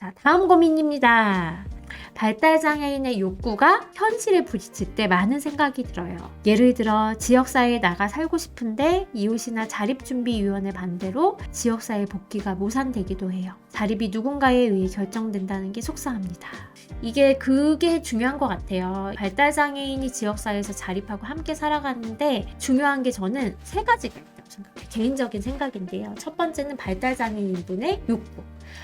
자, 다음 고민입니다. 발달장애인의 욕구가 현실에 부딪힐 때 많은 생각이 들어요. 예를 들어 지역사회에 나가 살고 싶은데 이웃이나 자립준비위원회 반대로 지역사회 복귀가 무산되기도 해요. 자립이 누군가에 의해 결정된다는 게 속상합니다. 이게 그게 중요한 것 같아요. 발달장애인이 지역사회에서 자립하고 함께 살아가는데 중요한 게 저는 세 있다고 생각해요. 개인적인 생각인데요. 첫 번째는 발달 장애인 분의 욕구.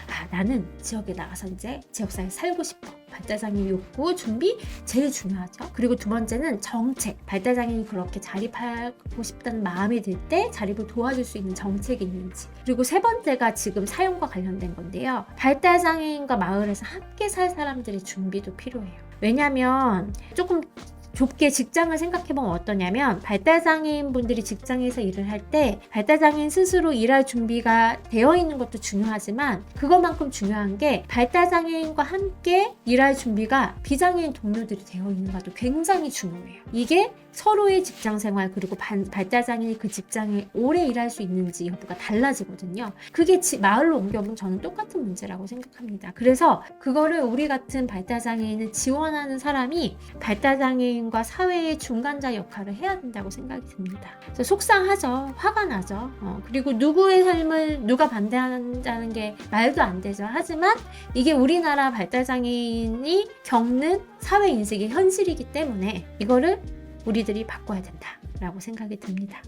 아, 나는 지역에 나가서 이제 지역사회에 살고 싶어. 발달장애인 욕구, 준비 제일 중요하죠. 그리고 두 번째는 정책. 발달장애인이 그렇게 자립하고 싶다는 마음이 들 때 자립을 도와줄 수 있는 정책이 있는지. 그리고 세 번째가 지금 사용과 관련된 건데요. 발달장애인과 마을에서 함께 살 사람들의 준비도 필요해요. 왜냐면 조금 좁게 직장을 생각해보면 어떠냐면 발달장애인 분들이 직장에서 일을 할 때 발달장애인 스스로 일할 준비가 되어 있는 것도 중요하지만 그것만큼 중요한 게 발달장애인과 함께 일할 준비가 비장애인 동료들이 되어 있는가도 굉장히 중요해요. 이게 서로의 직장 생활 그리고 반- 발달장애인이 그 직장에 오래 일할 수 있는지 여부가 달라지거든요. 그게 지- 마을로 옮겨보면 저는 똑같은 문제라고 생각합니다. 그래서 그거를 우리 같은 발달장애인을 지원하는 사람이 발달장애인 과 사회의 중간자 역할을 해야 된다고 생각이 듭니다. 속상하죠. 화가 나죠. 어, 그리고 누구의 삶을 누가 반대한다는 게 말도 안 되죠. 하지만 이게 우리나라 발달장애인이 겪는 사회 인식의 현실이기 때문에 이거를 우리들이 바꿔야 된다라고 생각이 듭니다.